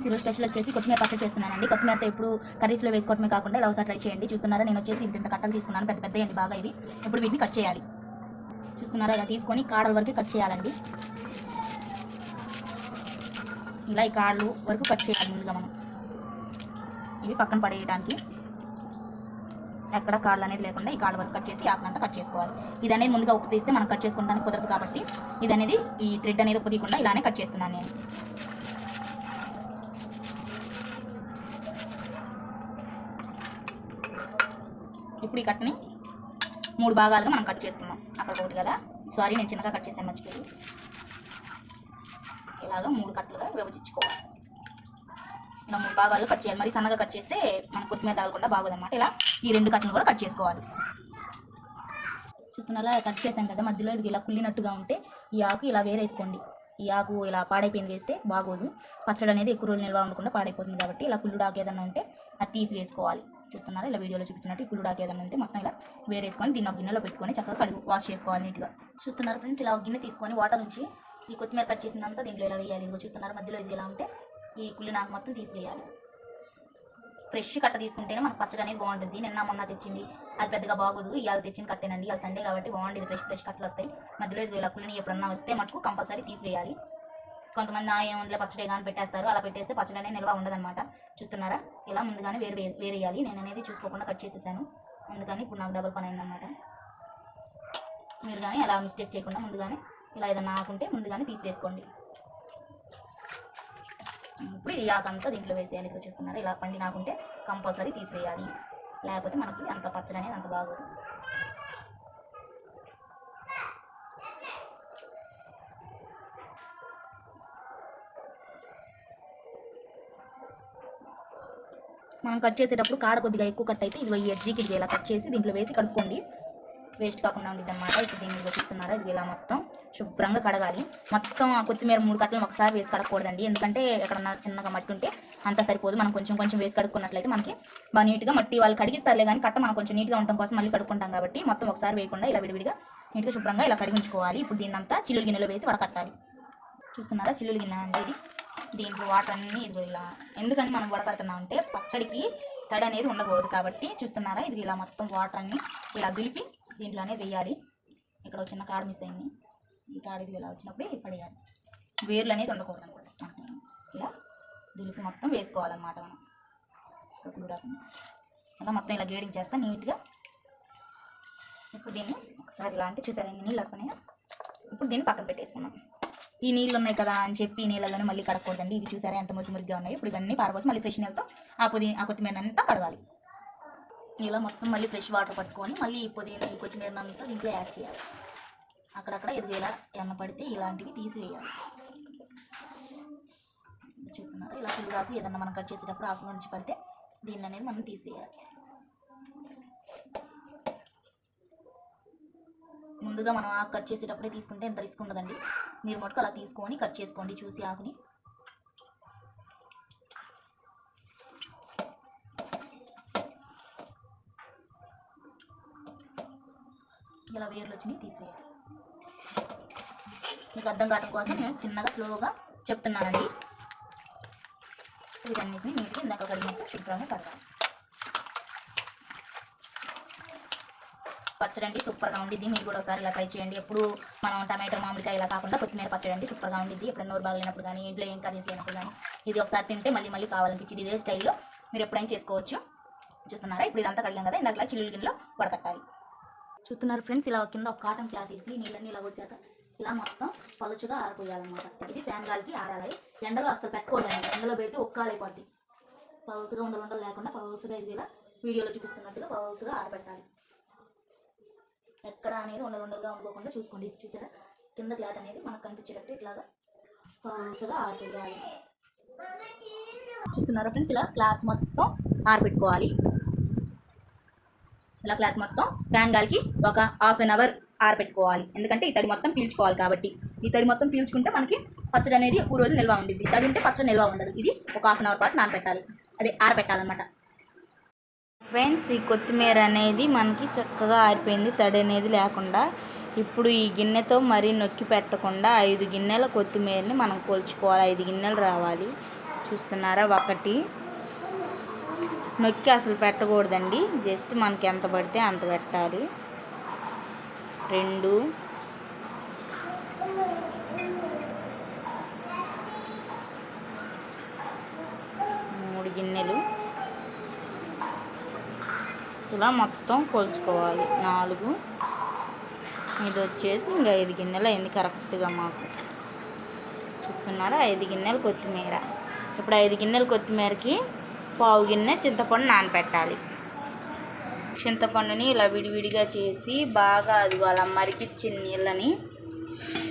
Friends ఈరోజు special వచ్చేసి కొత్తిమీర పచ్చడి చేస్తున్నానండి. కొత్తిమీరతో ఇప్పుడు కర్రీస్లో వేసుకోవడమే కాకుండా ఇలా ఒకసారి ట్రై చేయండి. చూస్తున్నారా? నేను వచ్చేసి ఇంత ఇంత కట్టలు తీసుకున్నాను. పెద్ద పెద్ద అండి బాగా ఇవి. ఇప్పుడు వీటిని కట్ చేయాలి. చూస్తున్నారా? ఇలా తీసుకొని కాడల వరకు కట్ చేయాలండి. ఇలా ఈ కాళ్ళు వరకు కట్ చేయాలి ముందుగా మనం. ఇవి పక్కన పడేయడానికి ఎక్కడ కాళ్ళు అనేది లేకుండా ఈ కాళ్ళ వరకు కట్ చేసి ఆకునంతా కట్ చేసుకోవాలి. ఇది అనేది ముందుగా ఉప్పు తీస్తే మనం కట్ చేసుకోవడానికి కుదరదు కాబట్టి ఇది అనేది ఈ థ్రెడ్ అనేది ఉప్పు తీయకుండా ఇలానే కట్ చేస్తున్నాను నేను. ఇప్పుడు ఈ కట్టని మూడు భాగాలుగా మనం కట్ చేసుకున్నాం అక్కడ ఒకటి కదా? సారీ నేను చిన్నగా కట్ చేశాను మర్చిపోయి ఇలాగా మూడు కట్టలుగా విభజించుకోవాలి. ఇలా మూడు భాగాలు కట్ చేయాలి. మరి సన్నగా కట్ చేస్తే మన కొత్తిమీర తగలకుండా బాగోదన్నమాట. ఇలా ఈ రెండు కట్టలు కూడా కట్ చేసుకోవాలి. చూస్తున్నారా? కట్ చేశాం కదా? మధ్యలో ఇది ఇలా కుళ్ళినట్టుగా ఉంటే ఈ ఆకు ఇలా వేరేసుకోండి. ఈ ఆకు ఇలా పాడైపోయింది వేస్తే బాగోదు. పచ్చడి అనేది ఎక్కువ రోజులు నిల్వ ఉండకుండా పాడైపోతుంది కాబట్టి ఇలా కుళ్ళుడు ఆకు ఏదైనా ఉంటే అది తీసి వేసుకోవాలి. చూస్తున్నారా? ఇలా వీడియోలో చూపించినట్టు ఇప్పుడు కూడా ఏదైనా ఉంటే మొత్తం ఇలా వేరేసుకొని దీన్ని ఒక గిన్నెలో పెట్టుకొని చక్కగా కడుగు వాష్ చేసుకోవాలి నీట్గా. చూస్తున్నారు ఫ్రెండ్స్ ఇలా ఒక గిన్నె తీసుకొని వాటర్ నుంచి ఈ కొత్తిమీర కట్ చేసిందంతా దీంట్లో ఇలా వేయాలి. ఇదిగో చూస్తున్నారు మధ్యలో ఇది ఇలా ఉంటే ఈ కుళ్ళి నాకు మొత్తం తీసివేయాలి. ఫ్రెష్ కట్ట తీసుకుంటేనే మనకు పచ్చడి అనేది బాగుంటుంది. నిన్న మొన్న తెచ్చింది. అది పెద్దగా బాగోదు. ఇవాళ తెచ్చిన కట్టేనండి. ఇవాళ సండే కాబట్టి బాగుండేది. ఫ్రెష్ ఫ్రెష్ కట్టలు వస్తాయి. మధ్యలో ఇది ఇలా పుల్లిని ఎప్పుడన్నా వస్తే మటుకు కంపల్సరీ తీసివేయాలి. కొంతమంది ఆ ఏముందిలే పచ్చడి కానీ పెట్టేస్తారు. అలా పెట్టేస్తే పచ్చడి అనేది నిల్వ ఉండదన్నమాట. చూస్తున్నారా? ఇలా ముందుగానే వేరు వే- వేరేయాలి నేను అనేది చూసుకోకుండా కట్ చేసేసాను. అందుకని ఇప్పుడు నాకు డబుల్ పని అయిందనమాట మీరు కానీ అలా మిస్టేక్ చేయకుండా ముందుగానే ఇలా ఏదైనా ఆకుంటే ముందుగానే తీసివేసుకోండి. ఇప్పుడు ఈ ఆకంతా దీంట్లో వేసేయాలి. ఇక్కడ చూస్తున్నారా? ఇలా పండి నాకుంటే కంపల్సరీ తీసివేయాలి. లేకపోతే మనకి అంత పచ్చడి అనేది అంత బాగోదు. మనం కట్ చేసేటప్పుడు కాడ కొద్దిగా ఎక్కువ కట్ అయితే ఇదిగో ఈ ఎడ్జీకి ఇది ఇలా కట్ చేసి దీంట్లో వేసి కడుక్కోండి. వేస్ట్ కాకుండా ఉండేది అనమాట ఇప్పుడు దీన్ని ఇదిగో చూస్తున్నారా? ఇది ఇలా మొత్తం శుభ్రంగా కడగాలి. మొత్తం ఆ కొత్తిమీర మూడు కట్టలు ఒకసారి వేసి కడగకూడదండి ఎందుకంటే ఎక్కడన్నా చిన్నగా మట్టి ఉంటే అంత సరిపోదు. మనం కొంచెం కొంచెం వేసి కడుక్కున్నట్లయితే మనకి బాగా నీట్గా మట్టి వాళ్ళు కడిగిస్తారులే కానీ కట్ట మనం కొంచెం నీట్గా ఉండటం కోసం మళ్ళీ కడుక్కుంటాం కాబట్టి మొత్తం ఒకసారి వేయకుండా ఇలా విడివిడిగా నీట్గా శుభ్రంగా ఇలా కడిగించుకోవాలి. ఇప్పుడు దీన్నంతా చిల్లులు గిన్నెలో వేసి వడకట్టాలి. చూస్తున్నారా? చిల్లులు గిన్నె అండి ఇది. దీంట్లో వాటర్ అన్నీ ఇది ఇలా ఎందుకని మనం వడకడుతున్నాం అంటే పచ్చడికి తడి అనేది ఉండకూడదు కాబట్టి చూస్తున్నారా? ఇది ఇలా మొత్తం వాటర్ అన్ని ఇలా దులిపి దీంట్లోనే వేయాలి. ఇక్కడ ఒక చిన్న కాడ మిస్ అయింది. ఈ కాడ ఇది ఇలా వచ్చినప్పుడు ఇది పడేయాలి. వేర్లు అనేది ఉండకూడదు అనమాట ఇలా దులిపి మొత్తం వేసుకోవాలన్నమాట మనం. ఇప్పుడు ఇలా మొత్తం ఇలా గేడింగ్ చేస్తా నీట్గా. ఇప్పుడు దీన్ని ఒకసారి ఇలా అంటే చూసారా? నీళ్ళు వస్తున్నాయా? ఇప్పుడు దీన్ని పక్కన పెట్టేసుకున్నాం ఈ నీళ్ళు ఉన్నాయి కదా అని చెప్పి ఈ నీళ్ళలోనే మళ్ళీ కడగకూడదండి ఇవి చూసారా? ఎంత మురికి మురికిగా ఉన్నాయి. ఇప్పుడు ఇవన్నీ పారబోసి మళ్ళీ ఫ్రెష్ నీళ్ళతో ఆ పుదీ ఆ కొత్తిమీర అంతా కడగాలి. ఇలా మొత్తం మళ్ళీ ఫ్రెష్ వాటర్ పట్టుకొని మళ్ళీ ఈ పుదీన ఈ కొత్తిమీర అంతా దీంట్లో యాడ్ చేయాలి. అక్కడక్కడ ఎదుగేలా ఎన్న పడితే ఇలాంటివి తీసివేయాలి. చూస్తున్నారు? ఇలా పులిగాకు ఏదన్నా మనం కట్ చేసేటప్పుడు ఆకు నుంచి పడితే దీన్ని అనేది మనం తీసివేయాలి. ముందుగా మనం ఆకు కట్ చేసేటప్పుడే తీసుకుంటే ఎంత రిస్క్ ఉండదండి. మీరు మటుకు అలా తీసుకొని కట్ చేసుకోండి చూసి ఆకుని. ఇలా వేర్లు వచ్చినాయి తీసివేయాలి మీకు అర్థం కావడం కోసం నేను చిన్నగా స్లోగా చెప్తున్నానండి. వీటన్నిటిని నీటికి ఇందాక కడిగినట్టు శుభ్రంగా కడతాను పచ్చడి అండి సూపర్గా ఉండిద్ది. మీరు కూడా ఒకసారి ఇలా ట్రై చేయండి. ఎప్పుడు మనం టమాటో మామిడికాయ ఇలా కాకుండా కొత్తిమీర పచ్చడి అండి సూపర్గా ఉండిద్ది. ఎప్పుడు నోరు బాగలేనప్పుడు కానీ ఇంట్లో ఏం కర్రీస్ లేనప్పుడు కానీ ఇది ఒకసారి తింటే మళ్ళీ మళ్ళీ కావాలనిపించింది. ఇదే స్టైల్లో మీరు ఎప్పుడైనా చేసుకోవచ్చు. చూస్తున్నారా? ఇప్పుడు ఇదంతా కడిగాం కదా. ఇందాక చిల్లులు గిన్నెలో వడకట్టాలి. చూస్తున్నారు ఫ్రెండ్స్ ఇలా కింద ఒక కాటన్ క్లాత్ తీసి నీళ్ళని ఇలా వచ్చాక ఇలా మొత్తం పలుచుగా ఆరిపోయాలన్నమాట. ఇది ఫ్యాన్ గాలికి ఆరాలి. ఎండలో అస్సలు పెట్టుకోలేదు ఎండలో పెడితే ఒక్కాలైపోద్ది పలుచుగా ఉండలు ఉండలు లేకుండా పలుచుగా ఇది ఇలా వీడియోలో చూపిస్తున్నట్టుగా పలుచుగా ఆరబెట్టాలి. ఎక్కడ అనేది ఉండలు ఉండలుగా ఉండుకోకుండా చూసుకోండి. చూసారా? కింద క్లాత్ అనేది మనకు కనిపించేటట్టు ఇట్లాగా మంచిగా ఆరిపోయాలి చూస్తున్నారా ఫ్రెండ్స్? ఇలా క్లాత్ మొత్తం ఆరబెట్టుకోవాలి ఇలా క్లాత్ మొత్తం ఫ్యాన్ గాలికి ఒక హాఫ్ అన్ అవర్ ఆరబెట్టుకోవాలి ఎందుకంటే ఈ తడి మొత్తం పీల్చుకోవాలి కాబట్టి. ఈ తడి మొత్తం పీల్చుకుంటే మనకి పచ్చడి అనేది ఎక్కువ రోజులు నిల్వ ఉండిద్ది. తడి ఉంటే పచ్చడి నిల్వ ఉండదు. ఇది ఒక హాఫ్ అన్ అవర్ పాటు నానబెట్టాలి. అదే ఆరబెట్టాలన్నమాట. ఫ్రెండ్స్ ఈ కొత్తిమీర అనేది మనకి చక్కగా ఆరిపోయింది. తడి అనేది లేకుండా ఇప్పుడు ఈ గిన్నెతో మరీ నొక్కి పెట్టకుండా ఐదు గిన్నెల కొత్తిమీరని మనం కొలుచుకోవాలి. ఐదు గిన్నెలు రావాలి. చూస్తున్నారా? ఒకటి. నొక్కి అసలు పెట్టకూడదండి. జస్ట్ మనకి ఎంత పడితే అంత పెట్టాలి. రెండు. మూడు గిన్నెలు. ఇలా మొత్తం కొలుచుకోవాలి. నాలుగు. ఇది వచ్చేసి ఇంకా ఐదు గిన్నెలు అయింది కరెక్ట్గా మాకు. చూస్తున్నారా? ఐదు గిన్నెలు కొత్తిమీర. ఇప్పుడు ఐదు గిన్నెలు కొత్తిమీరకి పావు గిన్నె చింతపండు నానబెట్టాలి చింతపండుని ఇలా విడివిడిగా చేసి బాగా అది వాళ్ళ మరిగిచ్చిన నీళ్ళని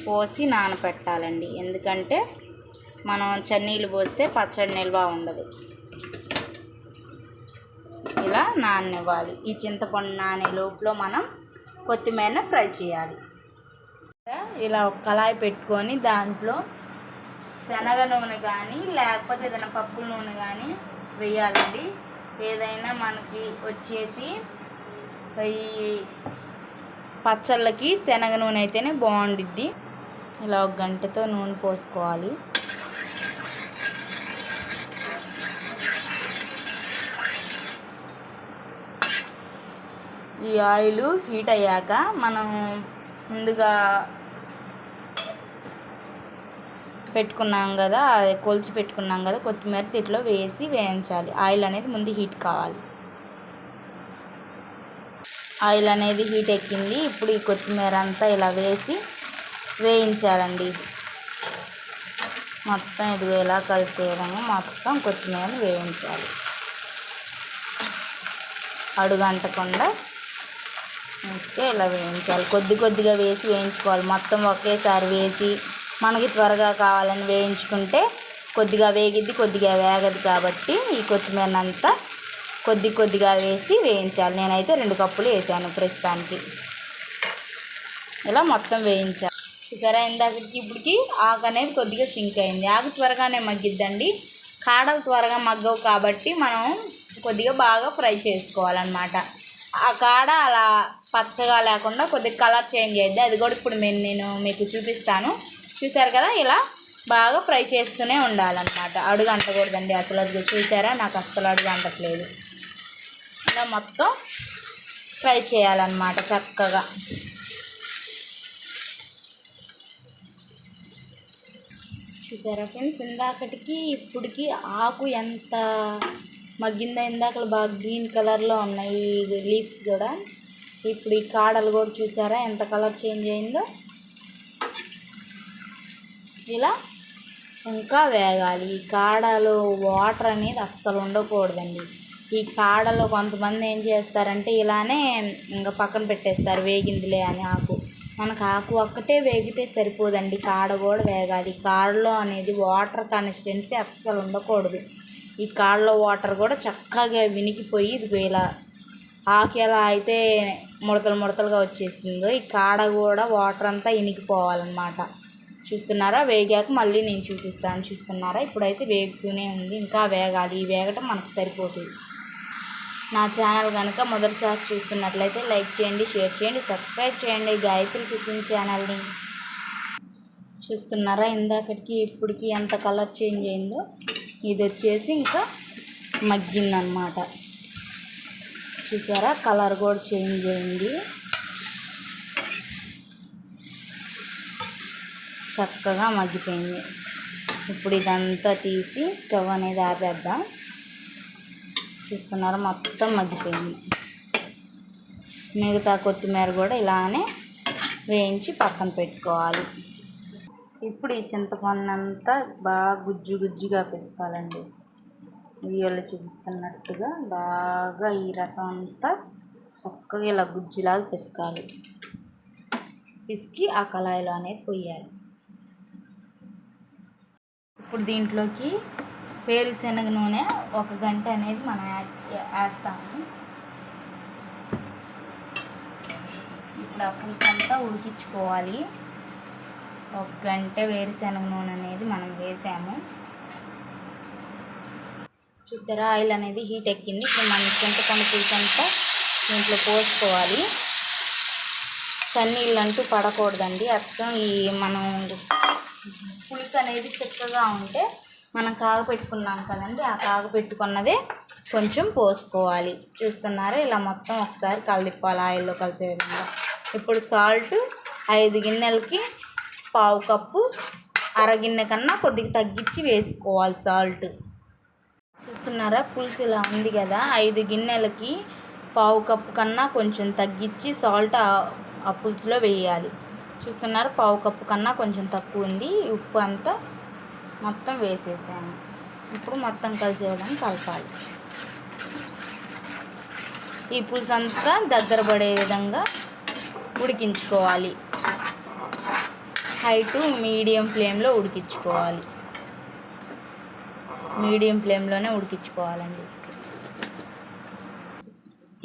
పోసి నానబెట్టాలండి ఎందుకంటే మనం చన్నీళ్ళు పోస్తే పచ్చడి నిల్వ ఉండదు. ఇలా నాననివ్వాలి. ఈ చింతపండు నానే లోపులో మనం కొత్తిమీర ఫ్రై చేయాలి. ఇలా ఒక కళాయి పెట్టుకొని దాంట్లో శనగ నూనె కానీ లేకపోతే ఏదైనా పప్పుల నూనె కానీ వేయాలండి. ఏదైనా మనకి వచ్చేసి ఈ పచ్చళ్ళకి శనగ నూనె అయితేనే బాగుండిద్ది. ఇలా ఒక గంటతో నూనె పోసుకోవాలి. ఈ ఆయిల్ హీట్ అయ్యాక మనం ముందుగా పెట్టుకున్నాం కదా అది కొలిచి పెట్టుకున్నాం కదా కొత్తిమీర దీంట్లో వేసి వేయించాలి. ఆయిల్ అనేది ముందు హీట్ కావాలి. ఆయిల్ అనేది హీట్ ఎక్కింది. ఇప్పుడు ఈ కొత్తిమీర అంతా ఇలా వేసి వేయించాలండి. మొత్తం ఇది ఎలా కలిసేయడము. మొత్తం కొత్తిమీరని వేయించాలి. అడుగంటకుండా ఓకే ఇలా వేయించాలి. కొద్ది కొద్దిగా వేసి వేయించుకోవాలి. మొత్తం ఒకేసారి వేసి మనకి త్వరగా కావాలని వేయించుకుంటే కొద్దిగా వేగిద్ది కొద్దిగా వేగదు కాబట్టి ఈ కొత్తిమీర అంతా కొద్ది కొద్దిగా వేసి వేయించాలి. నేనైతే రెండు కప్పులు వేసాను ప్రస్తుతానికి. ఇలా మొత్తం వేయించాలి. చూసారా ఇందాకకి ఇప్పటికి ఆకు అనేది కొద్దిగా సింక్ అయింది. ఆకు త్వరగానే మగ్గిద్దండి. కాడలు త్వరగా మగ్గవు కాబట్టి మనం కొద్దిగా బాగా ఫ్రై చేసుకోవాలన్నమాట. ఆ కాడ అలా పచ్చగా లేకుండా కొద్దిగా కలర్ చేంజ్ అయ్యింది అది కూడా ఇప్పుడు మేము నేను మీకు చూపిస్తాను. చూసారు కదా? ఇలా బాగా ఫ్రై చేస్తూనే ఉండాలన్నమాట. అడుగు అంటకూడదండి అసలు. అది చూసారా? నాకు అస్సలు అడుగు అంటట్లేదు ఇలా మొత్తం ఫ్రై చేయాలన్నమాట చక్కగా. చూసారా ఫ్రెండ్స్? ఇందాకటికి ఇప్పటికి ఆకు ఎంత మగ్గిందో ఇందాక బాగా గ్రీన్ కలర్లో ఉన్నాయి ఈ లీవ్స్ కూడా. ఇప్పుడు ఈ కాడలు కూడా చూసారా? ఎంత కలర్ చేంజ్ అయిందో. ఇలా ఇంకా వేగాలి. ఈ కాడలో వాటర్ అనేది అస్సలు ఉండకూడదండి. ఈ కాడలో కొంతమంది ఏం చేస్తారంటే ఇలానే ఇంకా పక్కన పెట్టేస్తారు వేగిందిలే అని ఆకు. మనకు ఆకు ఒక్కటే వేగితే సరిపోదండి. కాడ కూడా వేగాలి. కాడలో అనేది వాటర్ కన్సిస్టెన్సీ అస్సలు ఉండకూడదు. ఈ కాడలో వాటర్ కూడా చక్కగా వినికిపోయి ఇదిగో ఇలా ఆకు ఎలా అయితే ముడతలు ముడతలుగా వచ్చేసిందో ఈ కాడ కూడా వాటర్ అంతా ఇనికిపోవాలన్నమాట. చూస్తున్నారా? వేగాక మళ్ళీ నేను చూపిస్తాను. చూస్తున్నారా? ఇప్పుడైతే వేగుతూనే ఉంది. ఇంకా వేగాలి. ఈ వేగటం మనకు సరిపోతుంది. నా ఛానల్ కనుక మొదటిసారి చూస్తున్నట్లయితే లైక్ చేయండి షేర్ చేయండి సబ్స్క్రైబ్ చేయండి. గాయత్రి కుకింగ్ ఛానల్ని చూస్తున్నారా? ఇందాకటికి ఇప్పటికి ఎంత కలర్ చేంజ్ అయిందో ఇది వచ్చేసి ఇంకా మగ్గిందనమాట చూసారా? కలర్ కూడా చేంజ్ అయింది. చక్కగా మగ్గిపోయింది. ఇప్పుడు ఇదంతా తీసి స్టవ్ అనేది ఆపేద్దాం. చూస్తున్నారా? మొత్తం మగ్గిపోయింది. మిగతా కొత్తిమీర కూడా ఇలానే వేయించి పక్కన పెట్టుకోవాలి. ఇప్పుడు ఈ చింతపండు అంతా బాగా గుజ్జు గుజ్జుగా పిసుకోవాలండి వీడియోలో చూపిస్తున్నట్టుగా బాగా ఈ రసం అంతా చక్కగా ఇలా గుజ్జులాగా పిసకాలి. పిసికి ఆ కళాయిలో అనేది పొయ్యాలి ఇప్పుడు దీంట్లోకి వేరుశనగ నూనె ఒక గంట అనేది మనం యాడ్ వేస్తాము. ఇప్పుడు ఆ పులుసు అంతా ఉడికించుకోవాలి. ఒక గంట వేరుశనగ నూనె అనేది మనం వేసాము. చూసారా ఆయిల్ అనేది హీట్ ఎక్కింది. ఇప్పుడు మనం చింతపండు పులుసు అంతా దీంట్లో పోసుకోవాలి. చన్నీళ్ళు అంటూ పడకూడదండి. అర్థం ఈ మనం పులుసు అనేది చిక్కగా ఉంటే మనం కాగపెట్టుకున్నాం కదండి ఆ కాగపెట్టుకున్నదే కొంచెం పోసుకోవాలి. చూస్తున్నారా ఇలా మొత్తం ఒకసారి కలదిప్పాలి ఆయిల్లో కలిసే విధంగా. ఇప్పుడు సాల్ట్ ఐదు గిన్నెలకి పావు కప్పు అరగిన్నె కన్నా కొద్దిగా తగ్గించి వేసుకోవాలి సాల్ట్. చూస్తున్నారా? పులుసు ఇలా ఉంది కదా? ఐదు గిన్నెలకి పావు కప్పు కన్నా కొంచెం తగ్గించి సాల్ట్ ఆ- పులుసులో వేయాలి. చూస్తున్నారా? పావు కప్పు కన్నా కొంచెం తక్కువ ఉంది. ఉప్పు అంతా మొత్తం వేసేసాను. ఇప్పుడు మొత్తం కలిసే విధంగా కలపాలి. ఈ పులుసు అంతా దగ్గర పడే విధంగా ఉడికించుకోవాలి. హై టు మీడియం ఫ్లేమ్లో ఉడికించుకోవాలి. మీడియం ఫ్లేమ్లోనే ఉడికించుకోవాలండి.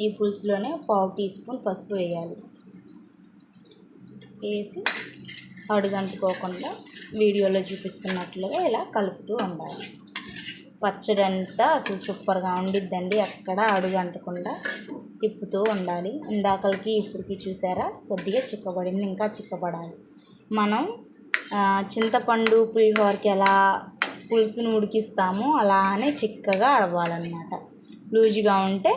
ఈ పులుసులోనే పావు టీ స్పూన్ పసుపు వేయాలి. వేసి అడుగంటుకోకుండా వీడియోలో చూపిస్తున్నట్లుగా ఇలా కలుపుతూ ఉండాలి. పచ్చడి అంతా అసలు సూపర్గా ఉండిద్దండి. ఎక్కడ అడుగంటకుండా తిప్పుతూ ఉండాలి. ఇందాకలకి ఇప్పటికి చూసారా? కొద్దిగా చిక్కబడింది ఇంకా చిక్కబడాలి. మనం చింతపండు పులిహోరకి ఎలా పులుసును ఉడికిస్తామో అలానే చిక్కగా అడవాలన్నమాట లూజుగా ఉంటే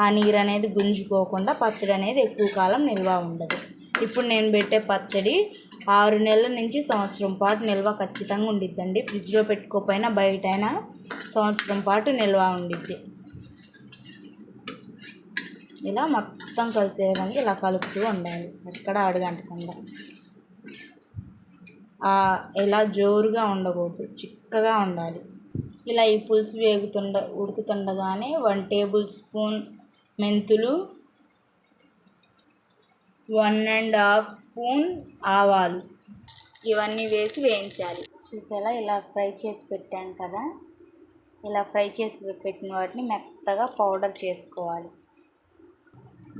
ఆ నీరు అనేది గుంజుకోకుండా పచ్చడి అనేది ఎక్కువ కాలం నిల్వ ఉండదు. ఇప్పుడు నేను పెట్టే పచ్చడి ఆరు నెలల నుంచి సంవత్సరం పాటు నిల్వ ఖచ్చితంగా ఉండిద్దండి. ఫ్రిడ్జ్లో పెట్టుకోపోయినా బయట అయినా సంవత్సరం పాటు నిల్వ ఉండిద్ది. ఇలా మొత్తం కలిసే విధంగా ఇలా కలుపుతూ ఉండాలి. ఎక్కడ అడుగంటకుండా ఎలా జోరుగా ఉండకూడదు చిక్కగా ఉండాలి. ఇలా ఈ పులుసు వేగుతుండ ఉడుకుతుండగానే వన్ టేబుల్ స్పూన్ మెంతులు వన్ అండ్ హాఫ్ స్పూన్ ఆవాలు. ఇవన్నీ వేసి వేయించాలి. చూసేలా ఇలా ఫ్రై చేసి పెట్టాం కదా. ఇలా ఫ్రై చేసి పెట్టిన వాటిని మెత్తగా పౌడర్ చేసుకోవాలి.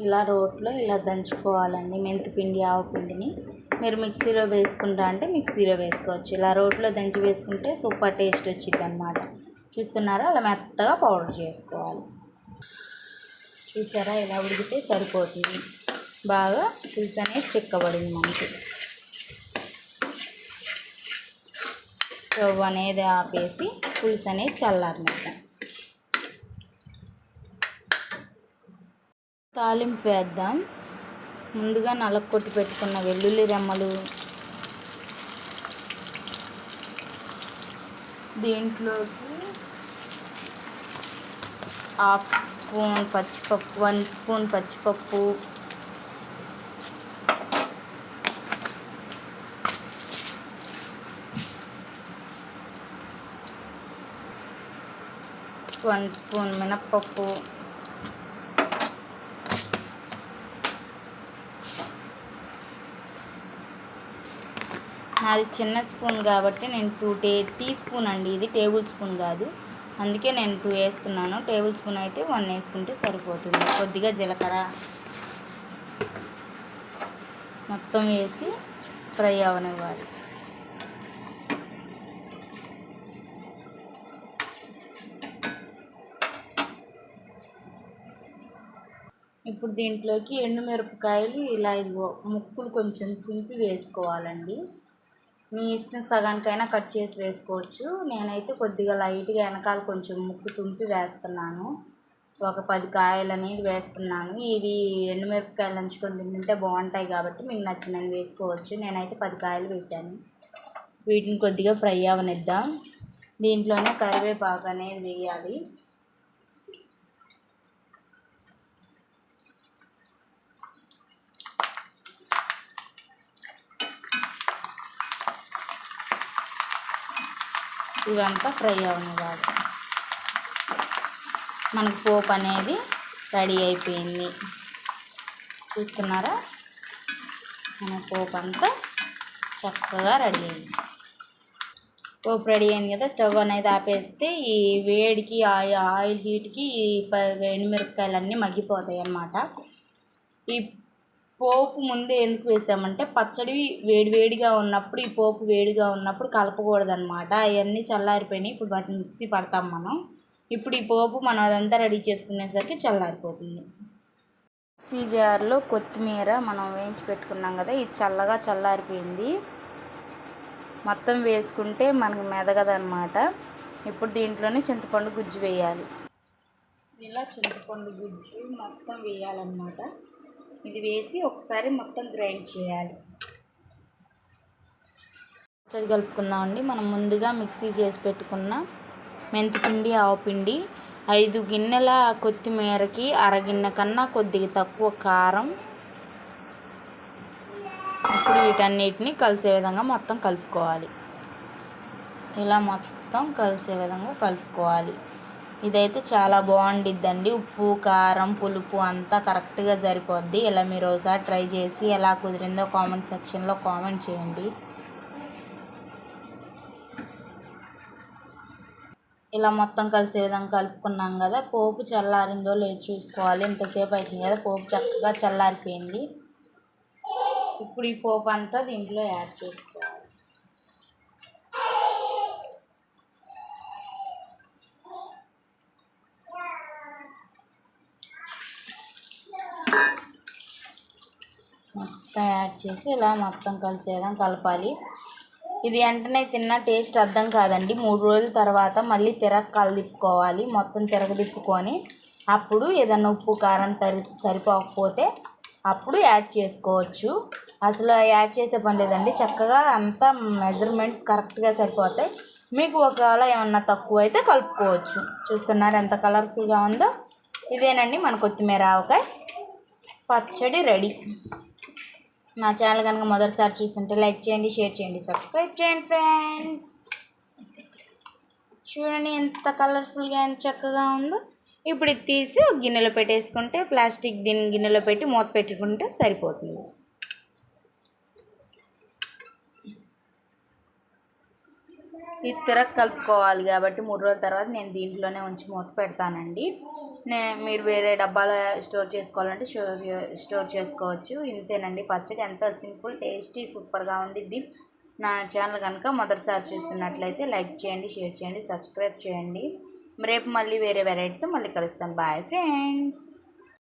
ఇలా రోట్లో ఇలా దంచుకోవాలండి మెంతిపిండి ఆవపిండిని. మీరు మిక్సీలో వేసుకుంటా అంటే మిక్సీలో వేసుకోవచ్చు. ఇలా రోట్లో దంచి వేసుకుంటే సూపర్ టేస్ట్ వచ్చింది అనమాట చూస్తున్నారా? అలా మెత్తగా పౌడర్ చేసుకోవాలి. చూసారా? ఇలా ఉడికితే సరిపోతుంది. బాగా పులుసు అనేది చిక్కబడింది మనకి. స్టవ్ అనేది ఆపేసి పులుసు అనేది చల్లారనిద్దాం తాలింపు వేద్దాం. ముందుగా నలకొట్టి పెట్టుకున్న వెల్లుల్లి రెమ్మలు. దీంట్లోకి హాఫ్ స్పూన్ పచ్చిపప్పు వన్ స్పూన్ పచ్చిపప్పు. వన్ స్పూన్ మినప్పప్పు. నాది చిన్న స్పూన్ కాబట్టి నేను టూ టే టీ స్పూన్ అండి. ఇది టేబుల్ స్పూన్ కాదు. అందుకే నేను టూ వేస్తున్నాను. టేబుల్ స్పూన్ అయితే వన్ వేసుకుంటే సరిపోతుంది. కొద్దిగా జీలకర్ర మొత్తం వేసి ఫ్రై అవనివ్వాలి. ఇప్పుడు దీంట్లోకి ఎండుమిరపకాయలు ఇలా ఇదిగో ముక్కులు కొంచెం తుంపి వేసుకోవాలండి. మీ ఇష్టం సగానికైనా కట్ చేసి వేసుకోవచ్చు. నేనైతే కొద్దిగా లైట్గా వెనకాల కొంచెం ముక్కు తుంపి వేస్తున్నాను. ఒక పది కాయలు అనేది వేస్తున్నాను. ఇవి ఎండుమిరపకాయలు నంచుకొని తింటే బాగుంటాయి కాబట్టి మీకు నచ్చినవి వేసుకోవచ్చు. నేనైతే పది కాయలు వేసాను. వీటిని కొద్దిగా ఫ్రై అవనిద్దాం. దీంట్లోనే కరివేపాకు అనేది వేయాలి. ఇవంతా ఫ్రై అవనివ్వాలి. మనకు పోపు అనేది రెడీ అయిపోయింది. చూస్తున్నారా? మన పోపు అంతా చక్కగా రెడీ అయింది. పోపు రెడీ అయింది కదా స్టవ్ అనేది ఆపేస్తే ఈ వేడికి ఆయి- ఆయిల్ హీట్కి ఈ ప- ఎండుమిరపకాయలన్నీ మగ్గిపోతాయి అన్నమాట ఈ పోపు ముందే ఎందుకు వేసామంటే పచ్చడి వేడివేడిగా ఉన్నప్పుడు ఈ పోపు వేడిగా ఉన్నప్పుడు కలపకూడదు అనమాట అవన్నీ చల్లారిపోయినాయి. ఇప్పుడు వాటిని మిక్సీ పడతాం మనం. ఇప్పుడు ఈ పోపు మనం అదంతా రెడీ చేసుకునేసరికి చల్లారిపోతుంది. మిక్సీ జార్లో కొత్తిమీర మనం వేయించి పెట్టుకున్నాం కదా ఇది చల్లగా చల్లారిపోయింది. మొత్తం వేసుకుంటే మనకు మెదగదనమాట ఇప్పుడు దీంట్లోనే చింతపండు గుజ్జు వేయాలి. ఇలా చింతపండు గుజ్జు మొత్తం వేయాలన్నమాట. ఇది వేసి ఒకసారి మొత్తం గ్రైండ్ చేయాలి. పచ్చడి కలుపుకుందామండి. మనం ముందుగా మిక్సీ చేసి పెట్టుకున్న మెంతిపిండి ఆవపిండి ఐదు గిన్నెల కొత్తిమీరకి అరగిన్నె కన్నా కొద్దిగా తక్కువ కారం. ఇప్పుడు వీటన్నిటిని కలిసే విధంగా మొత్తం కలుపుకోవాలి. ఇలా మొత్తం కలిసే విధంగా కలుపుకోవాలి. ఇదైతే చాలా బాగుండిద్దండి. ఉప్పు కారం పులుపు అంతా కరెక్ట్గా సరిపోద్ది. ఇలా మీరు ఒకసారి ట్రై చేసి ఎలా కుదిరిందో కామెంట్ సెక్షన్లో కామెంట్ చేయండి. ఇలా మొత్తం కలిసే విధంగా కలుపుకున్నాం కదా. పోపు చల్లారిందో లేదో చూసుకోవాలి. ఇంతసేపు అవుతుంది కదా. పోపు చక్కగా చల్లారిపోయింది. ఇప్పుడు ఈ పోపు అంతా దీంట్లో యాడ్ చేసుకోవాలి మొత్తం యాడ్ చేసి ఇలా మొత్తం కలిసేయడం కలపాలి. ఇది వెంటనే తిన్న టేస్ట్ అర్థం కాదండి. మూడు రోజుల తర్వాత మళ్ళీ తిరగ కలదిప్పుకోవాలి మొత్తం తిరగదిప్పుకొని అప్పుడు ఏదన్నా ఉప్పు కారం తరి సరిపోకపోతే అప్పుడు యాడ్ చేసుకోవచ్చు. అసలు యాడ్ చేసే పని లేదండి. చక్కగా అంతా మెజర్మెంట్స్ కరెక్ట్గా సరిపోతాయి. మీకు ఒకవేళ ఏమన్నా తక్కువ అయితే కలుపుకోవచ్చు. చూస్తున్నారు ఎంత కలర్ఫుల్గా ఉందో. ఇదేనండి మన కొత్తిమీర ఆవకాయ. పచ్చడి రెడీ. నా ఛానల్ కనుక మొదటిసారి చూస్తుంటే లైక్ చేయండి షేర్ చేయండి సబ్స్క్రైబ్ చేయండి ఫ్రెండ్స్. చూడండి ఎంత కలర్ఫుల్గా ఎంత చక్కగా ఉందో. ఇప్పుడు ఇది తీసి గిన్నెలో పెట్టేసుకుంటే ప్లాస్టిక్ దీని గిన్నెలో పెట్టి మూత పెట్టుకుంటే సరిపోతుంది. ఇది తిరగ కలుపుకోవాలి కాబట్టి మూడు రోజుల తర్వాత నేను దీంట్లోనే ఉంచి మూత పెడతానండి. నే మీరు వేరే డబ్బాలో స్టోర్ చేసుకోవాలంటే స్టోర్ స్టోర్ చేసుకోవచ్చు. ఇంతేనండి పచ్చడి ఎంత సింపుల్ టేస్టీ సూపర్గా ఉండిద్ది. నా ఛానల్ కనుక మొదటిసారి చూస్తున్నట్లయితే లైక్ చేయండి షేర్ చేయండి సబ్స్క్రైబ్ చేయండి. రేపు మళ్ళీ వేరే వెరైటీతో మళ్ళీ కలుస్తాను. Bye friends